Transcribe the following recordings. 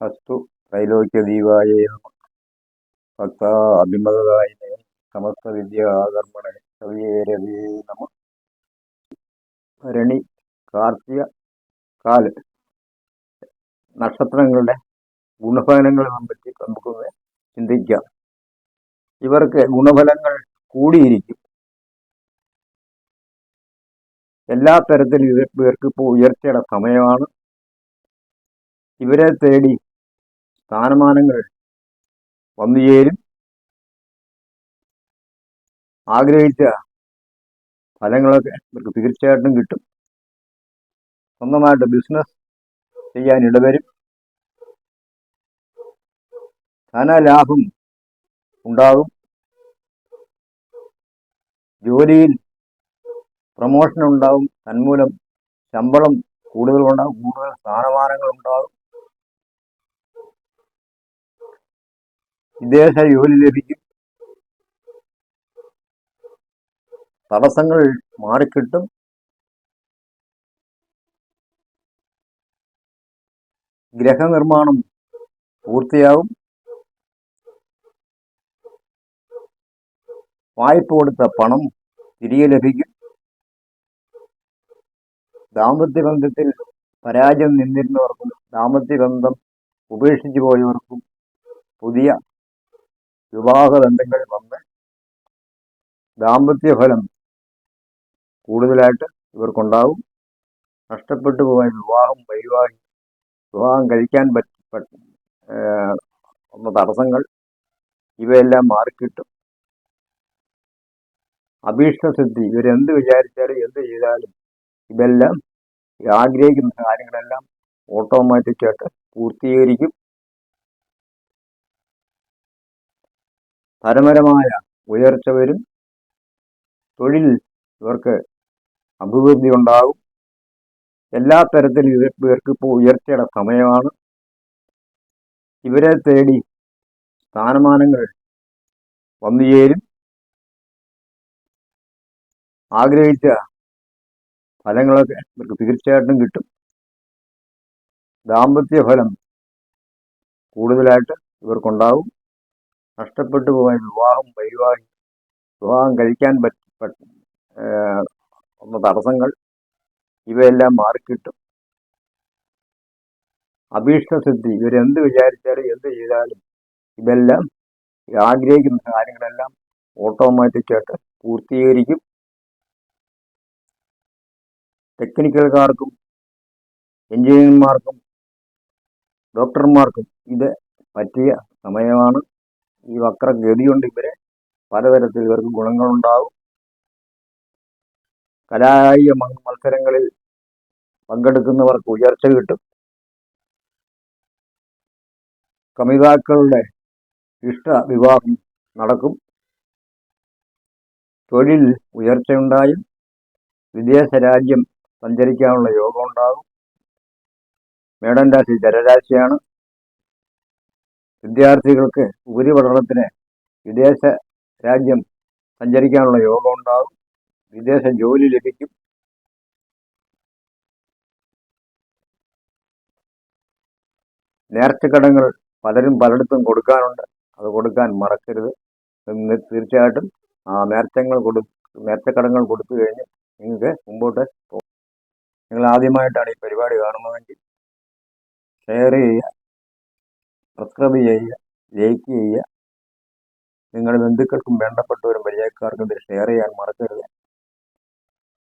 അസ്തു ത്രൈലോക്യദീപായ ഭക്ത അഭിമതായ സമസ്ത വിദ്യാകർമ്മണെ കവിയേരവേ നമ ഭരണി കാർത്തിക കാൽ നക്ഷത്രങ്ങളുടെ ഗുണഫലങ്ങളെ പറ്റി നമുക്കൊന്ന് ചിന്തിക്കാം. ഇവർക്ക് ഗുണഫലങ്ങൾ കൂടിയിരിക്കും. എല്ലാ തരത്തിലും ഇവർ- ഇവർക്ക് ഇപ്പോൾ ഉയർച്ചയുടെ സമയമാണ്. ഇവരെ തേടി സ്ഥാനമാനങ്ങൾ വന്നു ചേരും. ആഗ്രഹിച്ച ഫലങ്ങളൊക്കെ ഇവർക്ക് തീർച്ചയായിട്ടും കിട്ടും. സ്വന്തമായിട്ട് ബിസിനസ് ചെയ്യാൻ ഇടവരും. ധനലാഭം ഉണ്ടാകും. ജോലിയിൽ പ്രമോഷൻ ഉണ്ടാകും. തന്മൂലം ശമ്പളം കൂടുതൽ ഉണ്ടാകും. കൂടുതൽ സ്ഥാനമാനങ്ങൾ ഉണ്ടാകും. വിദേശ ജോലി ലഭിക്കും. തടസ്സങ്ങൾ മാറിക്കിട്ടും. ഗ്രഹനിർമ്മാണം പൂർത്തിയാവും. വായ്പ കൊടുത്ത പണം തിരികെ ലഭിക്കും. ദാമ്പത്യ ബന്ധത്തിൽ പരാജയം നിന്നിരുന്നവർക്കും ദാമ്പത്യ ബന്ധം ഉപേക്ഷിച്ചു പോയവർക്കും പുതിയ വിവാഹ ബന്ധങ്ങൾ വന്ന് ദാമ്പത്യ ഫലം കൂടുതലായിട്ട് ഇവർക്കുണ്ടാവും. നഷ്ടപ്പെട്ടു പോയ വിവാഹം വൈവാഹി വിവാഹം കഴിക്കാൻ പറ്റ വന്ന തടസ്സങ്ങൾ ഇവയെല്ലാം മാറിക്കിട്ടും. അഭീഷ്ടസിദ്ധി ഇവരെന്ത് വിചാരിച്ചാലും എന്ത് ചെയ്താലും ഇതെല്ലാം ആഗ്രഹിക്കുന്ന കാര്യങ്ങളെല്ലാം ഓട്ടോമാറ്റിക്കായിട്ട് പൂർത്തീകരിക്കും. പരമരമായ ഉയർച്ച വരും തൊഴിൽ ഇവർക്ക് അഭിവൃദ്ധി ഉണ്ടാകും. എല്ലാ തരത്തിലും ഇവർ- ഇവർക്ക് ഇപ്പോൾ ഉയർച്ചയുടെ സമയമാണ്. ഇവരെ തേടി സ്ഥാനമാനങ്ങൾ വന്നു ചേരും. ആഗ്രഹിച്ച ഫലങ്ങളൊക്കെ ഇവർക്ക് തീർച്ചയായിട്ടും കിട്ടും. ദാമ്പത്യ ഫലം കൂടുതലായിട്ട് ഇവർക്കുണ്ടാവും നഷ്ടപ്പെട്ടു പോയ വിവാഹം വൈവാഹി വിവാഹം കഴിക്കാൻ പറ്റ വന്ന തടസ്സങ്ങൾ ഇവയെല്ലാം മാറിക്കിട്ടും. അഭീഷ്ടസിദ്ധി ഇവരെന്ത് വിചാരിച്ചാലും എന്ത് ചെയ്താലും ഇതെല്ലാം ആഗ്രഹിക്കുന്ന കാര്യങ്ങളെല്ലാം ഓട്ടോമാറ്റിക്കായിട്ട് പൂർത്തീകരിക്കും. ടെക്നിക്കൽക്കാർക്കും എഞ്ചിനീയർമാർക്കും ഡോക്ടർമാർക്കും ഇത് പറ്റിയ സമയമാണ്. ഈ വക്രം ഗതിയുണ്ട് ഇവരെ പലതരത്തിൽ ഇവർക്ക് ഗുണങ്ങളുണ്ടാകും. കലായ മത്സരങ്ങളിൽ പങ്കെടുക്കുന്നവർക്ക് ഉയർച്ച കിട്ടും. കമിതാക്കളുടെ ഇഷ്ട വിവാഹം നടക്കും. തൊഴിൽ ഉയർച്ചയുണ്ടായും. വിദേശ രാജ്യം സഞ്ചരിക്കാനുള്ള യോഗം ഉണ്ടാകും. മേടൻ രാശി ജലരാശിയാണ് വിദ്യാർത്ഥികൾക്ക് ഉപരിപഠനത്തിന് വിദേശ രാജ്യം സഞ്ചരിക്കാനുള്ള യോഗം ഉണ്ടാകും. വിദേശ ജോലി ലഭിക്കും. നേർച്ചക്കടങ്ങൾ പലരും പലയിടത്തും കൊടുക്കാനുണ്ട്. അത് കൊടുക്കാൻ മറക്കരുത്. തീർച്ചയായിട്ടും ആ നേർച്ചങ്ങൾ കൊടു നേർച്ചക്കടങ്ങൾ കൊടുത്തു കഴിഞ്ഞ് നിങ്ങൾക്ക് മുമ്പോട്ട് പോകും നിങ്ങൾ ആദ്യമായിട്ടാണ് ഈ പരിപാടി കാണുന്നതെങ്കിൽ ഷെയർ ചെയ്യുക. സബ്സ്ക്രൈബ് ചെയ്യുക ലൈക്ക് ചെയ്യുക. നിങ്ങളുടെ ബന്ധുക്കൾക്കും വേണ്ടപ്പെട്ടവരും പരിചയക്കാർക്കും ഇത് ഷെയർ ചെയ്യാൻ മറക്കരുത്.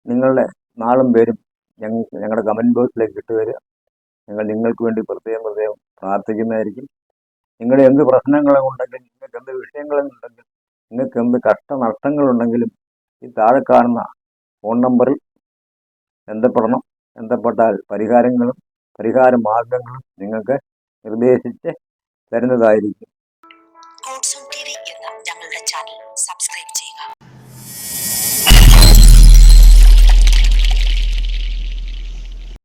നിങ്ങളുടെ നാളും പേരും ഞങ്ങൾ ഞങ്ങളുടെ കമന്റ് ബോക്സിലേക്ക് ഇട്ട് തരിക. ഞങ്ങൾ നിങ്ങൾക്ക് വേണ്ടി പ്രത്യേകം പ്രത്യേകം പ്രാർത്ഥിക്കുന്നതായിരിക്കും. നിങ്ങളുടെ എന്ത് പ്രശ്നങ്ങളും പ്രശ്നങ്ങളുണ്ടെങ്കിലും നിങ്ങൾക്ക് എന്ത് വിഷയങ്ങളുണ്ടെങ്കിലും നിങ്ങൾക്ക് എന്ത് കഷ്ടനഷ്ടങ്ങളുണ്ടെങ്കിലും ഈ താഴെ കാണുന്ന ഫോൺ നമ്പറിൽ ബന്ധപ്പെടണം. ബന്ധപ്പെട്ടാൽ പരിഹാരങ്ങളും പരിഹാര മാർഗങ്ങളും നിങ്ങൾക്ക് നിർദ്ദേശിച്ച് തരുന്നതായിരിക്കും.